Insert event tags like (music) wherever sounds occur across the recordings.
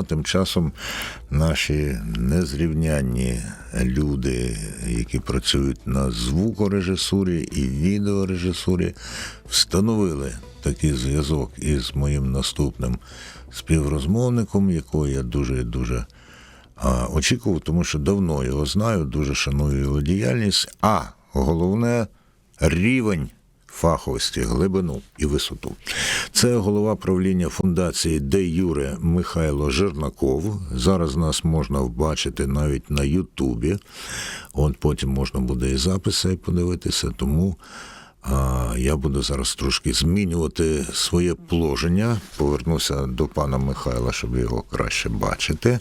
а тим часом наші незрівнянні люди, які працюють на звукорежисурі і відеорежисурі, встановили такий зв'язок із моїм наступним співрозмовником, якого я дуже дуже очікував, тому що давно його знаю, дуже шаную його діяльність. А головне рівень фаховості, глибину і висоту. Це голова правління фундації Де Юре Михайло Жернаков. Зараз нас можна вбачити навіть на Ютубі. От потім можна буде і записи подивитися, тому. Я буду зараз трошки змінювати своє положення. Повернуся до пана Михайла, щоб його краще бачити.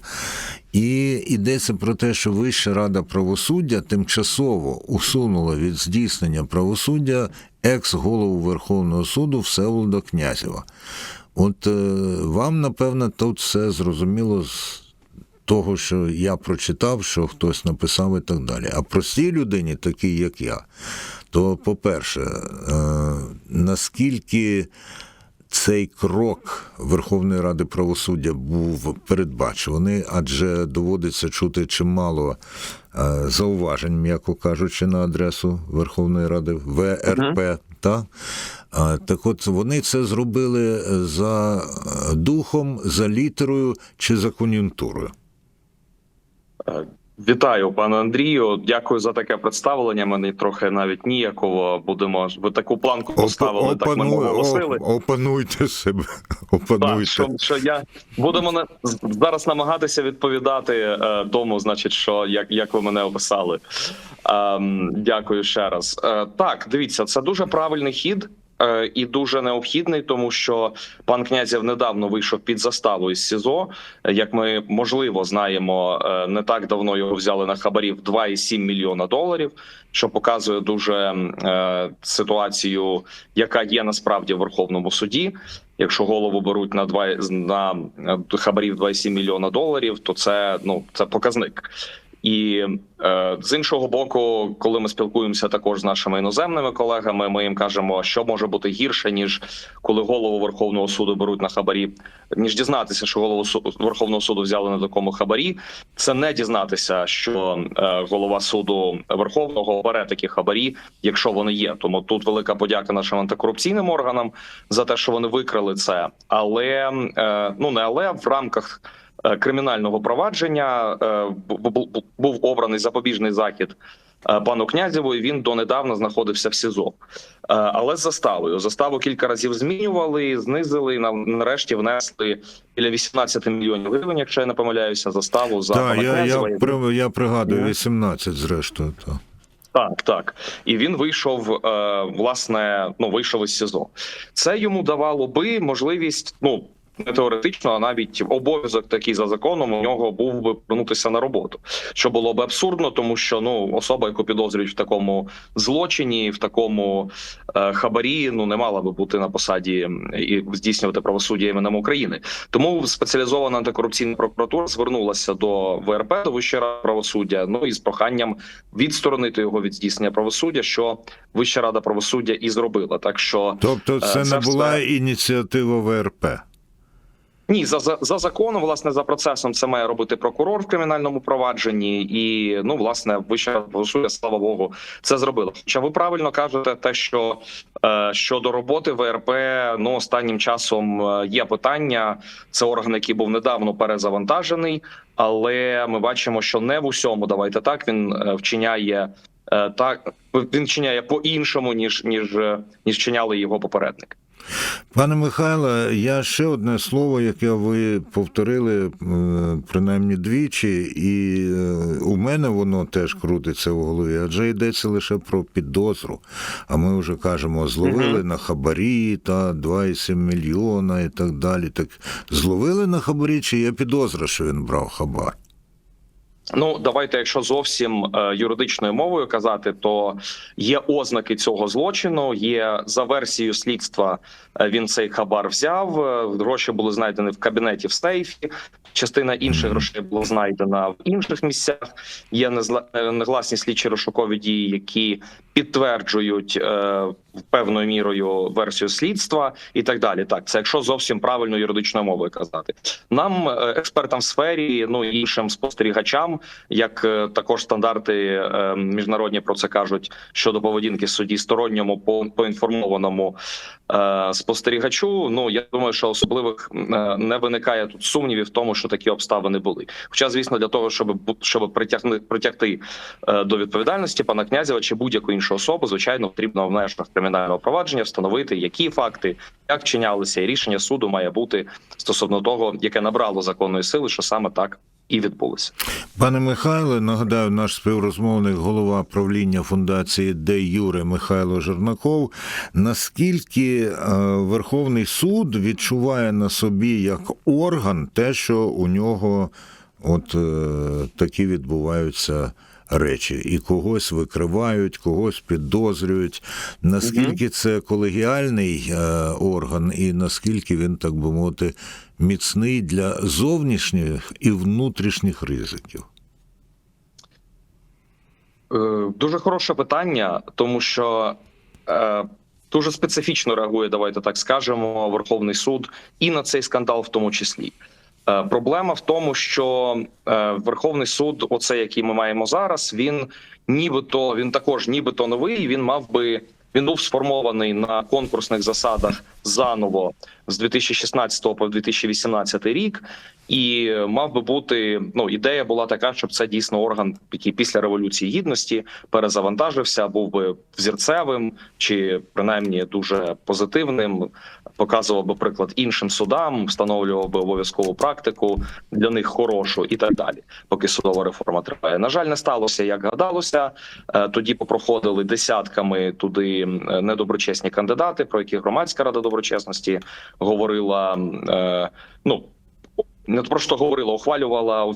І йдеться про те, що Вища рада правосуддя тимчасово усунула від здійснення правосуддя екс-голову Верховного суду Всеволода Князєва. От е, вам, напевно, тут все зрозуміло з того, що я прочитав, що хтось написав і так далі. А простій людині, такій як я, то, по-перше, е, наскільки цей крок Верховної Ради правосуддя був передбачуваний, адже доводиться чути чимало зауважень, м'яко кажучи, на адресу Верховної Ради ВРП. Та? Так от вони це зробили за духом, за літерою чи за кон'юнктурою. Е, Вітаю, пане Андрію. Дякую за таке представлення. Мені трохи навіть ніяково будемо. Ви таку планку поставили. так мене Опану- оголосили. оп- опануйте себе. (laughs) Так, Опануйте. що, що я будемо на зараз намагатися відповідати е, тому, значить, що як, як ви мене описали. Ем, дякую ще раз. Е, так, дивіться, це дуже правильний хід. Е, І дуже необхідний, тому що пан князів недавно вийшов під заставу із СІЗО. Як ми можливо знаємо, е, не так давно його взяли на хабарів 2,7 мільйона доларів, що показує дуже е, ситуацію, яка є насправді в Верховному суді. Якщо голову беруть на два на хабарів 2,7 мільйона доларів, то це ну це показник. І е, з іншого боку, коли ми спілкуємося також з нашими іноземними колегами, ми їм кажемо, що може бути гірше ніж коли голову Верховного суду беруть на хабарі, ніж дізнатися, що голову Верховного суду взяли на такому хабарі. Це не дізнатися, що е, голова суду Верховного бере такі хабарі, якщо вони є. Тому тут велика подяка нашим антикорупційним органам за те, що вони викрили це. Але е, ну не але в рамках кримінального провадження е, бу- бу- бу- був обраний запобіжний захід е, пану князєву. і Він донедавна знаходився в СІЗО, Е, але з заставою заставу кілька разів змінювали, знизили і нарешті внесли біля 18 мільйонів гривень, якщо я не помиляюся, заставу за Так, пана я, Князєва. я, я пригадую, 18, зрештою. Так. Так, так, і він вийшов е, власне. Ну вийшов із СІЗО. Це йому давало би можливість. Ну не теоретично, а навіть обов'язок такий за законом у нього був би повернутися на роботу, що було б абсурдно, тому що ну особа, яку підозрюють в такому злочині, в такому е, хабарі, ну не мала би бути на посаді і здійснювати правосуддя іменем України. Тому спеціалізована антикорупційна прокуратура звернулася до ВРП до Вищої ради правосуддя. Ну і з проханням відсторонити його від здійснення правосуддя, що Вища рада правосуддя і зробила. Так що Тобто, це Е, не була все- ініціатива ВРП. Ні, за, за за законом, власне, за процесом це має робити прокурор в кримінальному провадженні, і ну власне вища правосуддя, слава Богу, це зробила. Хоча ви правильно кажете, те, що е, щодо роботи ВРП, ну останнім часом е, є питання. Це орган, який був недавно перезавантажений, але ми бачимо, що не в усьому давайте так він е, вчиняє. е, Так він вчиняє по іншому ніж ніж ніж вчиняли його попередники. Пане Михайле, я ще одне слово, яке ви повторили е, принаймні двічі, і е, у мене воно теж крутиться в голові, адже йдеться лише про підозру. А ми вже кажемо, зловили на хабарі та 2,7 мільйона і так далі. Так зловили на хабарі, чи є підозра, що він брав хабар? Ну, давайте, якщо зовсім е, юридичною мовою казати, то є ознаки цього злочину. Є за версією слідства. е, Він цей хабар взяв. е, Гроші були знайдені в кабінеті в сейфі. Частина інших грошей була знайдена в інших місцях. Є незла- негласні слідчі розшукові дії, які підтверджують е, певною мірою версію слідства і так далі. Так, це якщо зовсім правильно юридичною мовою казати. Нам, е, експертам в сфері, ну і іншим спостерігачам, як е, також стандарти е, міжнародні про це кажуть щодо поведінки судді сторонньому по поінформованому спостерігачу. Ну я думаю, що особливих е, не виникає тут сумнівів в тому, що такі обставини були. Хоча, звісно, для того, щоб щоб притягнути притягти е, до відповідальності пана князєва чи будь-яку іншу особу, звичайно, потрібно в межах кримінального провадження встановити, які факти як вчинялися, і рішення суду має бути стосовно того, яке набрало законної сили, що саме так і відбулося. Пане Михайле, нагадаю, наш співрозмовник, голова правління фундації Де Юре Михайло Жернаков. Наскільки е, Верховний суд відчуває на собі як орган те, що у нього от е, такі відбуваються речі, і когось викривають, когось підозрюють. Наскільки це колегіальний е, орган, і наскільки він, так би мовити, міцний для зовнішніх і внутрішніх ризиків? Е, Дуже хороше питання, тому що е, дуже специфічно реагує, давайте так скажемо, Верховний суд і на цей скандал, в тому числі. Е, Проблема в тому, що е, Верховний суд, оце який ми маємо зараз, він нібито він також, нібито новий. Він мав би він був сформований на конкурсних засадах заново з 2016 по 2018 рік, і мав би бути ну ідея була така, щоб це дійсно орган, який після революції гідності перезавантажився, був би взірцевим чи принаймні дуже позитивним. Показував би приклад іншим судам, встановлював би обов'язкову практику для них хорошу і так далі. Поки судова реформа триває. На жаль, не сталося як гадалося. Е, Тоді попроходили десятками туди недоброчесні кандидати, про які громадська рада доброчесності говорила. е, Ну не просто говорила, ухвалювала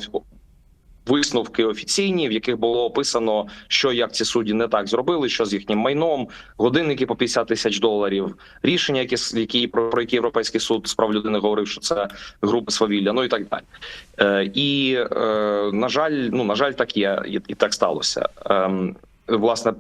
висновки офіційні, в яких було описано, що як ці судді не так зробили, що з їхнім майном, годинники по 50 тисяч доларів, рішення, які які про, про які європейський суд з прав людини говорив, що це групи свавілля, ну і так далі. Е, і е, на жаль, ну на жаль, так є, і, і так сталося. Ем, власне.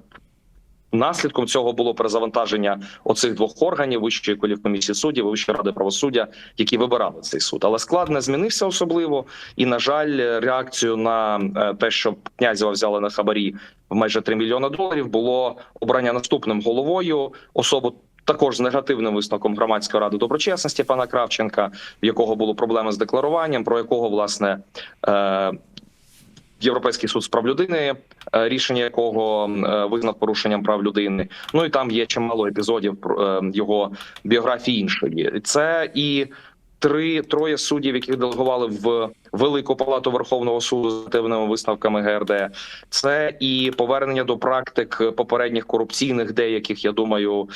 Наслідком цього було перезавантаження оцих двох органів вищої кваліфкомісії суддів, вищої ради правосуддя, які вибирали цей суд. Але склад не змінився особливо. І на жаль, реакцію на е, те, що князєва взяли на хабарі в майже 3 мільйони доларів, було обрання наступним головою особу. Також з негативним висновком громадської ради доброчесності пана Кравченка, в якого було проблеми з декларуванням, про якого власне е, Європейський суд з прав людини, е, рішення якого е, визнав порушенням прав людини. Ну і там є чимало епізодів е, його біографії іншої. Це і три троє суддів, яких делегували в Велику палату Верховного суду з активними висновками ГРД. Це і повернення до практик попередніх корупційних, деяких я думаю,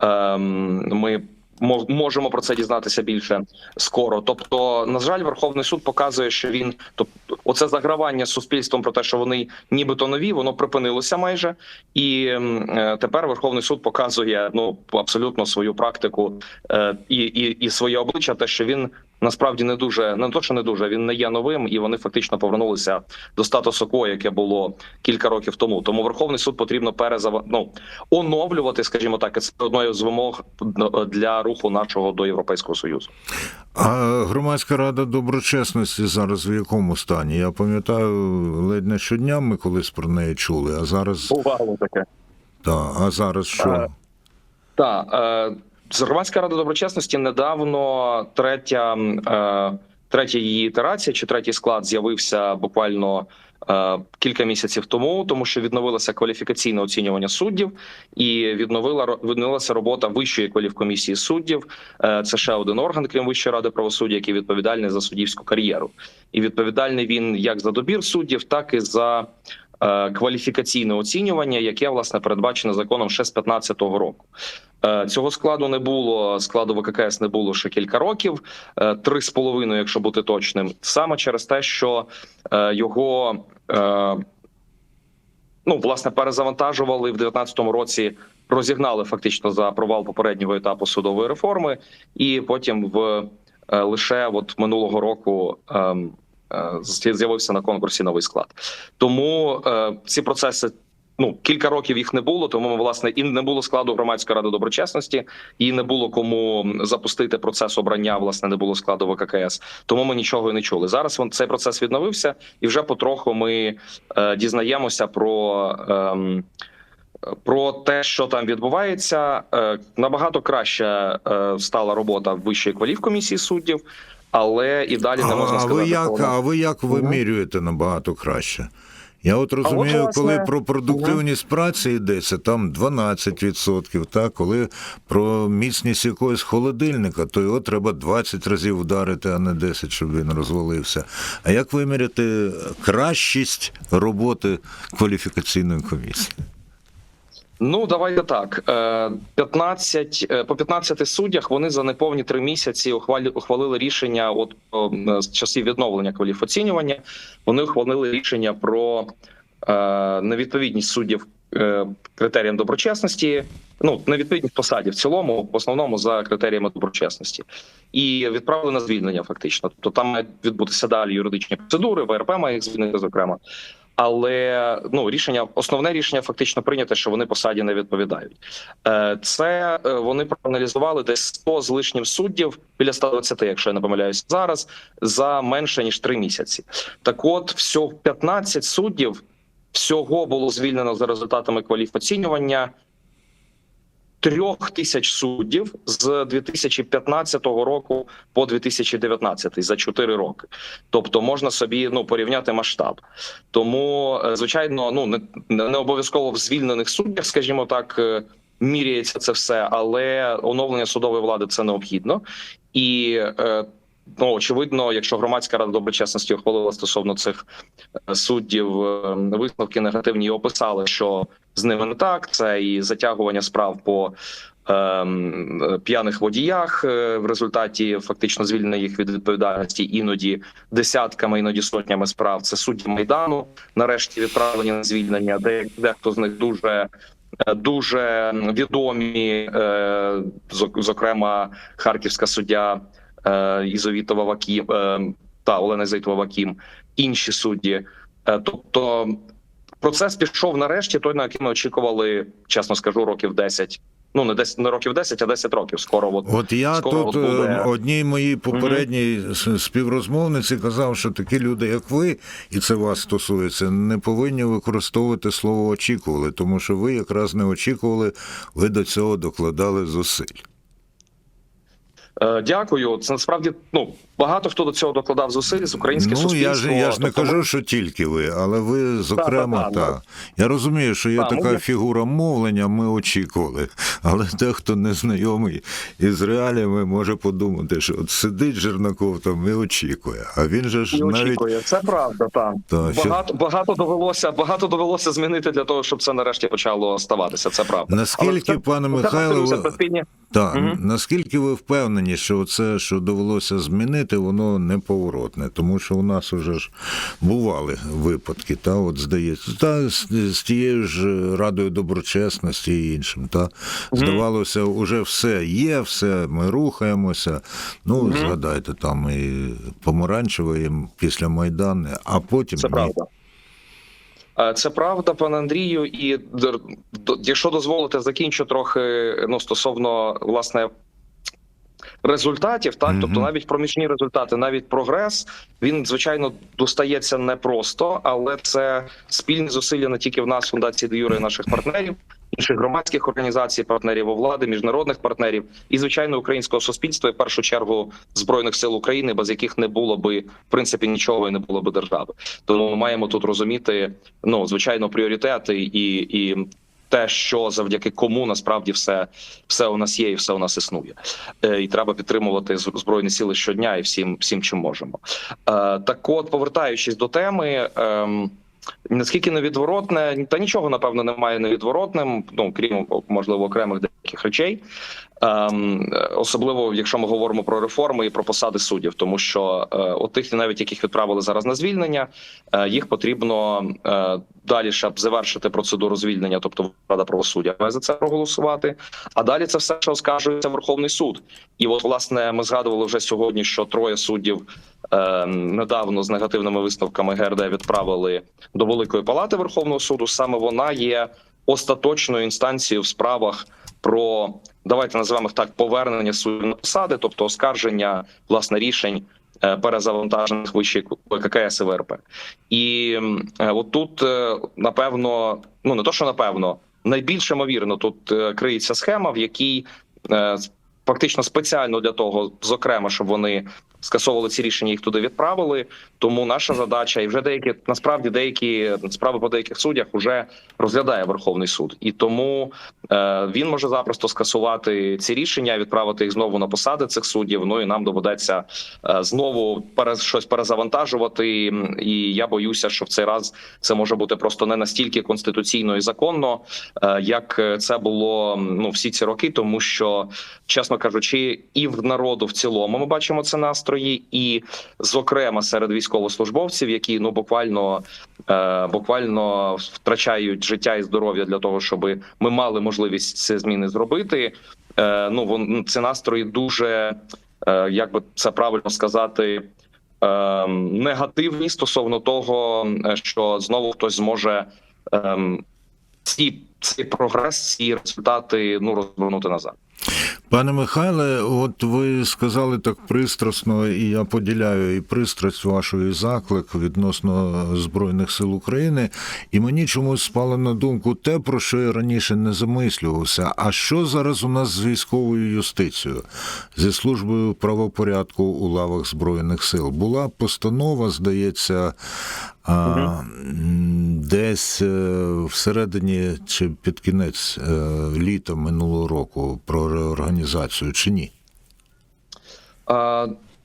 ем, ми. Мо- Можемо про це дізнатися більше скоро. Тобто, на жаль, Верховний суд показує, що він тобто, оце загравання з суспільством про те, що вони нібито нові, воно припинилося майже, і е, тепер Верховний суд показує ну абсолютно свою практику е, і, і, і своє обличчя, те, що він насправді не дуже не то, що не дуже він не є новим, і вони фактично повернулися до статусу кво, яке було кілька років тому. Тому Верховний суд потрібно перезава... ну, оновлювати, скажімо так, це одною з вимог для руху нашого до європейського союзу. А громадська рада доброчесності зараз в якому стані? Я пам'ятаю, ледь не щодня ми колись про неї чули, а зараз Бувало таке. та, а зараз що? Е, Так, е, громадська рада доброчесності недавно третя, е, третя її ітерація чи третій склад з'явився буквально. е, Кілька місяців тому, тому що відновилося кваліфікаційне оцінювання суддів, і відновила відновилася робота вищої кваліфкомісії суддів. Е, Це ще один орган, крім Вищої ради правосуддя, який відповідальний за суддівську кар'єру. І відповідальний він як за добір суддів, так і за кваліфікаційне оцінювання, яке власне передбачено законом ще з 15-го року. Е, Цього складу не було. Складу ВККС не було ще кілька років, е, три з половиною, якщо бути точним, саме через те, що е, його е, ну власне перезавантажували в 19-му році. Розігнали фактично за провал попереднього етапу судової реформи, і потім в е, лише от минулого року ем, е, з'явився на конкурсі новий склад. Тому е, ці процеси ну кілька років їх не було, тому власне і не було складу громадської ради доброчесності, і не було кому запустити процес обрання. Власне, не було складу ВККС. Тому ми нічого і не чули. Зараз він цей процес відновився, і вже потроху ми е, дізнаємося про. ем, про те, що там відбувається, Е, набагато краще е, стала робота Вищої кваліфкомісії суддів, але і далі не можна а, сказати. ви як, вона- а ви як вимірюєте набагато краще? Я от розумію, власне, коли про продуктивність праці йдеться, там 12%, так? коли про міцність якогось холодильника, то його треба 20 разів вдарити, а не 10, щоб він розвалився. А як виміряти кращість роботи кваліфікаційної комісії? Ну давайте так. Е, 15, е, по 15 суддях вони за неповні три місяці ухвалили рішення. От з часів відновлення кваліфоцінювання вони ухвалили рішення про е, невідповідність суддів е, критеріям доброчесності. Ну невідповідність посаді в цілому, в основному за критеріями доброчесності, і відправили на звільнення. Фактично, тобто там мають відбутися далі юридичні процедури. ВРП має їх звільнити зокрема. Але ну рішення, основне рішення фактично прийнято, що вони посаді не відповідають. Е, Це е, вони проаналізували десь 100 з лишнім суддів біля 120, якщо я не помиляюся зараз, за менше ніж 3 місяці. Так, от всього 15 суддів всього було звільнено за результатами кваліфоцінювання. Трьох тисяч суддів з 2015 року по 2019 за 4 роки. Тобто можна собі ну порівняти масштаб. Тому, е, звичайно, ну не, не обов'язково в звільнених суддях, скажімо так, е, міряється це все, але оновлення судової влади це необхідно і. Ну, очевидно, якщо громадська рада доброчесності ухвалила стосовно цих е, суддів е, висновки негативні і описали, що з ними не так. Це і затягування справ по е, п'яних водіях е, в результаті фактично звільнення їх від відповідальності іноді десятками, іноді сотнями справ. Це судді майдану. Нарешті відправлені на звільнення. Де дехто з них дуже. Дуже відомі, зокрема, харківська суддя Ізовітова Вакім е, та Олена Ізовітова Вакім, інші судді. Е, Тобто процес пішов нарешті, той на який ми очікували, чесно скажу, років 10. Ну не 10, не років 10, а 10 років. Скоро от От я Скоро тут от буде. е, одній моїй попередній с- співрозмовниці казав, що такі люди, як ви, і це вас стосується, не повинні використовувати слово очікували, тому що ви якраз не очікували, ви до цього докладали зусиль. Е, Дякую. Це насправді ну багато хто до цього докладав зусиль з українське Ну, суспільство. я ж, я ж не Тобто, кажу, що тільки ви, але ви, зокрема, та, та, так. Я розумію, що є Та, така ми- фігура мовлення, ми очікували. Але дехто не знайомий із реаліями може подумати, що от сидить Жернаков там і очікує. А він же ж навіть очікує. Це правда. Так Та, що- багато багато довелося багато довелося змінити для того, щоб це нарешті почало ставатися. Це правда. Наскільки, Але це- пане Михайло, ви- спільні- Так, наскільки ви впевнені, що це, що довелося змінити, воно неповоротне, тому що у нас уже ж бували випадки, та от здається, та з, з тією ж радою доброчесності і іншим. Та здавалося, уже все є, все, ми рухаємося. Ну, згадайте, там і помаранчеве і після Майдану, а потім Це правда. Це правда, пане Андрію, і якщо дозволите, закінчу трохи ну стосовно власне результатів, так тобто навіть проміжні результати, навіть прогрес, він звичайно достається непросто, але це спільні зусилля не тільки в нас, фундації Де Юра і наших партнерів, інших громадських організацій, партнерів у влади, міжнародних партнерів і звичайно українського суспільства, і в першу чергу збройних сил України, без яких не було би в принципі нічого і не було би держави. Тому ми маємо тут розуміти ну звичайно пріоритети і, і те, що завдяки кому насправді все, все у нас є, і все у нас існує. Е, І треба підтримувати збройні сили щодня і всім, всім чим можемо. Е, Так, от, повертаючись до теми. ем, Наскільки невідворотне, та нічого напевно немає невідворотним, ну крім можливо окремих деяких речей, ем, особливо якщо ми говоримо про реформи і про посади суддів, тому що е, от тих, навіть яких відправили зараз на звільнення, е, їх потрібно е, далі ще завершити процедуру звільнення, тобто Рада правосуддя має за це проголосувати. А далі це все, що оскаржується Верховний суд. І от власне ми згадували вже сьогодні, що троє суддів недавно з негативними висновками ГРД відправили до Великої Палати Верховного суду. Саме вона є остаточною інстанцією в справах про давайте називаємо їх так повернення суддів посади, тобто оскарження власне рішень е, перезавантажених вищих ККС і ВРП. І е, от тут е, напевно, ну не то, що напевно, найбільш ймовірно тут криється схема, в якій фактично спеціально для того, зокрема, щоб вони скасовували ці рішення, їх туди відправили. Тому наша задача, і вже деякі насправді деякі справи по деяких суддях вже розглядає Верховний суд, і тому е, він може запросто скасувати ці рішення, відправити їх знову на посади цих суддів. Ну і нам доведеться е, знову пере, щось перезавантажувати. І я боюся, що в цей раз це може бути просто не настільки конституційно і законно, е, як це було ну всі ці роки, тому що чесно кажучи, і в народу в цілому ми бачимо це настрої, і зокрема серед військовослужбовців, які ну буквально е, буквально втрачають життя і здоров'я для того, щоб ми мали можливість ці зміни зробити. Е, ну вон ці настрої дуже е, як би це правильно сказати. е, Негативні стосовно того, що знову хтось зможе ем, ці цей прогрес, ці результати ну розвернути назад. Пане Михайле, от ви сказали так пристрасно, і я поділяю і пристрасть вашу, і заклик відносно Збройних сил України. І мені чомусь спало на думку те, про що я раніше не замислювався. А що зараз у нас з військовою юстицією, зі службою правопорядку у лавах Збройних сил? Була постанова, здається, а, десь е, всередині чи під кінець е, літа минулого року про реорганізацію чи ні?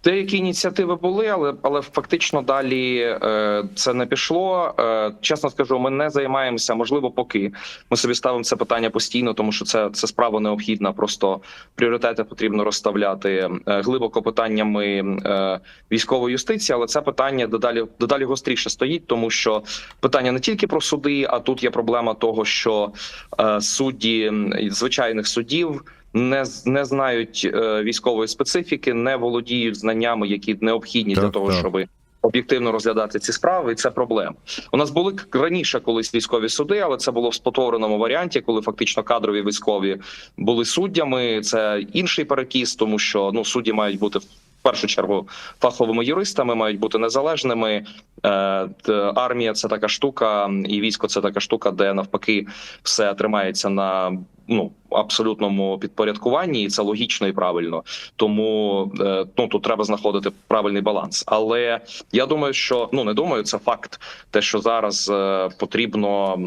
Деякі ініціативи були, але але фактично далі е, це не пішло. Е, чесно скажу, ми не займаємося. Можливо, поки ми собі ставимо це питання постійно, тому що це це справа необхідна. Просто пріоритети потрібно розставляти е, глибоко питаннями е, військової юстиції, але це питання дедалі дедалі гостріше стоїть, тому що питання не тільки про суди, а тут є проблема того, що е, судді звичайних судів не не знають е, військової специфіки, не володіють знаннями, які необхідні Так, для того, так. щоб об'єктивно розглядати ці справи. І це проблема. У нас були раніше колись військові суди, але це було в спотвореному варіанті, коли фактично кадрові військові були суддями. Це інший перекіс, тому що ну судді мають бути. В першу чергу фаховими юристами мають бути незалежними. Е, армія це така штука, і військо це така штука, де навпаки все тримається на ну абсолютному підпорядкуванні, і це логічно і правильно. Тому е, ну тут треба знаходити правильний баланс. Але я думаю, що ну не думаю, це факт, те, що зараз е, потрібно.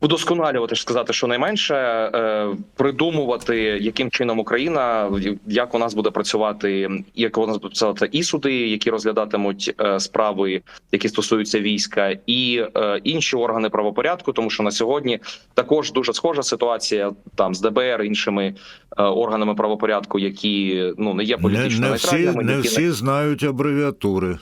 Удосконалювати ж сказати, що найменше е, придумувати, яким чином Україна як у нас буде працювати, як у нас буде працювати і суди, які розглядатимуть е, справи, які стосуються війська, і е, інші органи правопорядку, тому що на сьогодні також дуже схожа ситуація там з ДБР іншими органами правопорядку, які ну не є Не, політично не всі, нейтральними, не які всі знають абревіатури.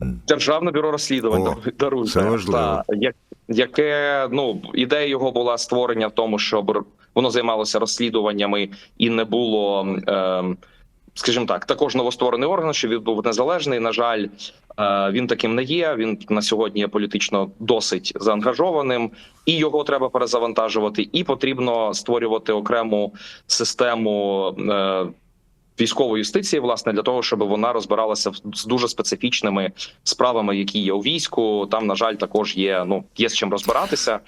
Державне бюро розслідувань О, даруйте. це. Та, як, яке ну ідея його була створення в тому, щоб воно займалося розслідуваннями і не було, е, скажімо так, також новостворений орган, що він був незалежний. На жаль, е, він таким не є. Він на сьогодні є політично досить заангажованим, і його треба перезавантажувати. І потрібно створювати окрему систему. Е, Військової юстиції, власне, для того, щоб вона розбиралася з дуже специфічними справами, які є у війську. Там, на жаль, також є ну є з чим розбиратися.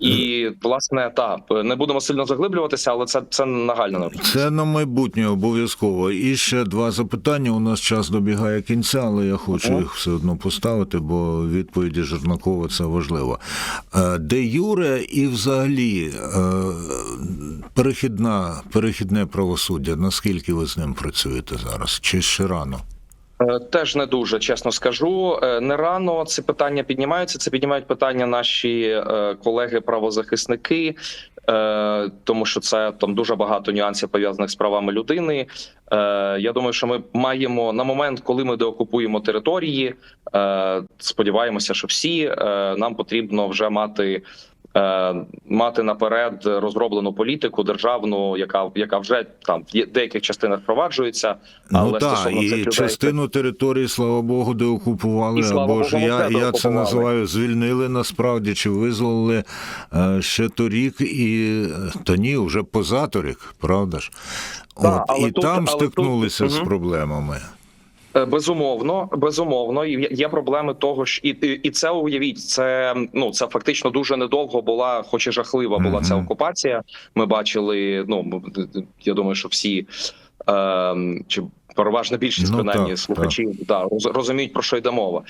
І власне та не будемо сильно заглиблюватися, але це це необхідність. Це на майбутнє обов'язково. І ще два запитання. У нас час добігає кінця, але я хочу їх все одно поставити, бо відповіді Жернакова це важливо. Е, Де Юре і взагалі е, перехідна, перехідне правосуддя. Наскільки ви з ним працюєте зараз? Чи ще рано? Е, Теж не дуже чесно скажу. Е, Не рано ці питання піднімаються. Це піднімають питання наші е, колеги-правозахисники, тому що це там дуже багато нюансів пов'язаних з правами людини. Я думаю, що ми маємо на момент, коли ми деокупуємо території. Сподіваємося, що всі нам потрібно вже мати. Е, мати наперед розроблену політику державну, яка яка вже там в деяких частинах впроваджується, але ну так, стосовно і людей, частину території, слава Богу, де окупували, І, або Богу, ж я, я це називаю звільнили насправді, чи визволили е, ще торік, і та ні, вже позаторік, правда ж? От, але і тут- там але тут- стикнулися з проблемами. Е, Безумовно, безумовно, і є- проблеми того, ж, і, і, і це уявіть, це ну це фактично дуже недовго була, хоч і жахлива була ця окупація. Ми бачили. Ну я думаю, що всі е, чи переважна більшість Ну, принаймні так, слухачів да, роз- розуміють про що йде мова.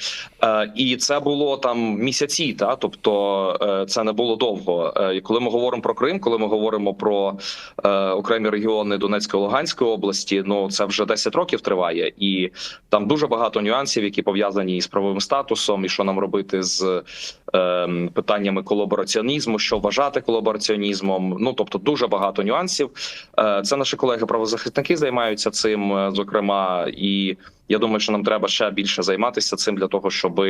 Е, і це було там місяці, та тобто е, це не було довго. Е, коли ми говоримо про Крим, коли ми говоримо про е, окремі регіони Донецької Луганської області, ну це вже 10 років триває, і там дуже багато нюансів, які пов'язані із правовим статусом, і що нам робити з е, питаннями колабораціонізму, що вважати колабораціонізмом. Ну тобто, дуже багато нюансів. Е, це наші колеги правозахисники займаються цим, е, зокрема, і я думаю, що нам треба ще більше займатися цим для того, щоб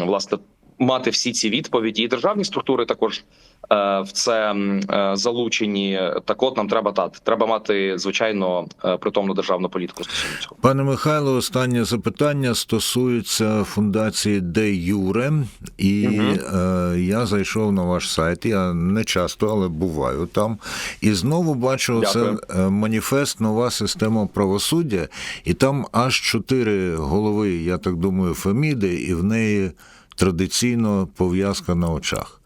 власне мати всі ці відповіді. І державні структури також е, в це е, залучені. Так, от нам треба так, треба мати звичайно е, притомну державну політику стосовно цього. Пане Михайло, останнє запитання стосується фундації Де Юре. І е, я зайшов на ваш сайт. Я не часто, але буваю там. І знову бачу Дякую. це маніфест Нова система правосуддя, і там аж чотири голови, я так думаю, Феміди, і в неї традиційно пов'язка на очах.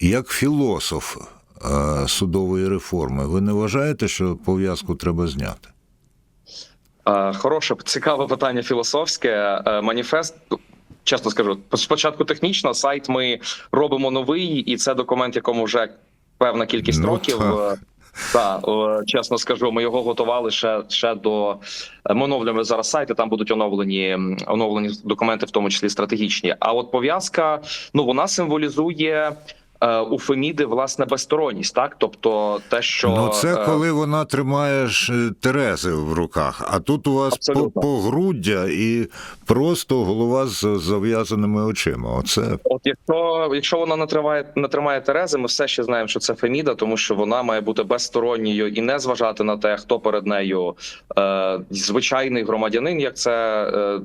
Як філософ е, судової реформи, ви не вважаєте, що пов'язку треба зняти? Е, Хороше, цікаве питання філософське. Е, Маніфест. Чесно скажу, спочатку технічно сайт ми робимо новий, і це документ, якому вже певна кількість Ну, років. так. Так, е, чесно скажу, ми його готували ще ще до е, ми оновлюємо зараз сайти. Там будуть оновлені оновлені документи, в тому числі стратегічні. А от пов'язка, ну вона символізує у Феміди власне безсторонність, так тобто те, що Ну, це е, коли вона тримає ж е, Терези в руках, а тут у вас по, Абсолютно. погруддя і просто голова з зав'язаними очима. Оце От якщо, якщо вона не тримає, не тримає Терези, ми все ще знаємо, що це Феміда, тому що вона має бути безсторонньою і не зважати на те, хто перед нею е, звичайний громадянин, як це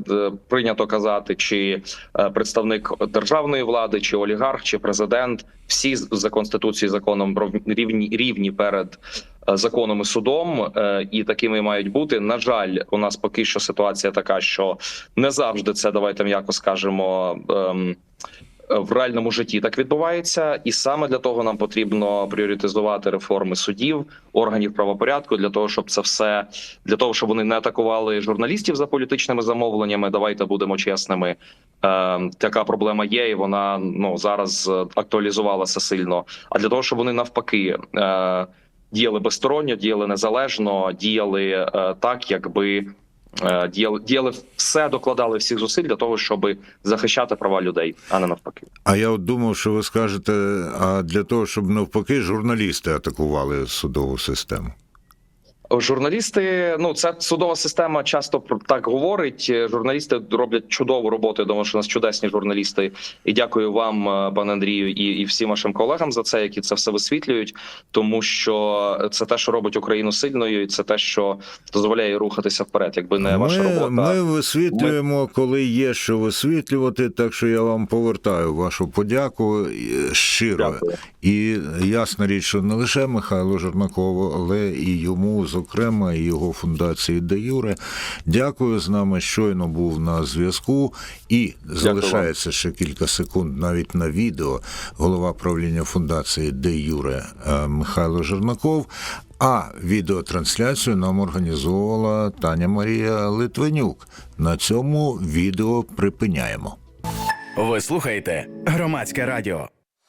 е, прийнято казати, чи е, представник державної влади, чи олігарх, чи президент. Всі за конституцією законом рівні рівні перед е, законом і судом, е, і такими мають бути. На жаль, у нас поки що ситуація така, що не завжди це давайте м'яко скажемо. ем, в реальному житті так відбувається, і саме для того нам потрібно пріоритизувати реформи судів, органів правопорядку для того, щоб це все для того, щоб вони не атакували журналістів за політичними замовленнями. Давайте будемо чесними. Е, така проблема є, і вона ну зараз е, актуалізувалася сильно. А для того, щоб вони навпаки е, діяли безсторонньо, діяли незалежно, діяли е, так, якби. Е, Діяли, все, докладали всіх зусиль для того, щоб захищати права людей, а не навпаки. а я от думав, що ви скажете, а для того, щоб навпаки журналісти атакували судову систему. Журналісти, ну це судова система часто так говорить. Журналісти роблять чудову роботу. Я думаю, що у нас чудесні журналісти. І дякую вам, е, пане Андрію, і, і всім вашим колегам за це, які це все висвітлюють. Тому що це те, що робить Україну сильною, і це те, що дозволяє рухатися вперед. Якби не ваша робота. ми висвітлюємо, коли є що висвітлювати. Так що я вам повертаю вашу подяку е, щиро. Дякую. І ясна річ, що не лише Михайло Жернакову, але і йому, зокрема, і його фундації Де Юре. Дякую з нами. Щойно був на зв'язку. І залишається ще кілька секунд навіть на відео. Голова правління фундації Де Юре е, Михайло Жернаков. А відеотрансляцію нам організовувала Таня Марія Литвинюк. На цьому відео припиняємо. Ви слухаєте громадське радіо.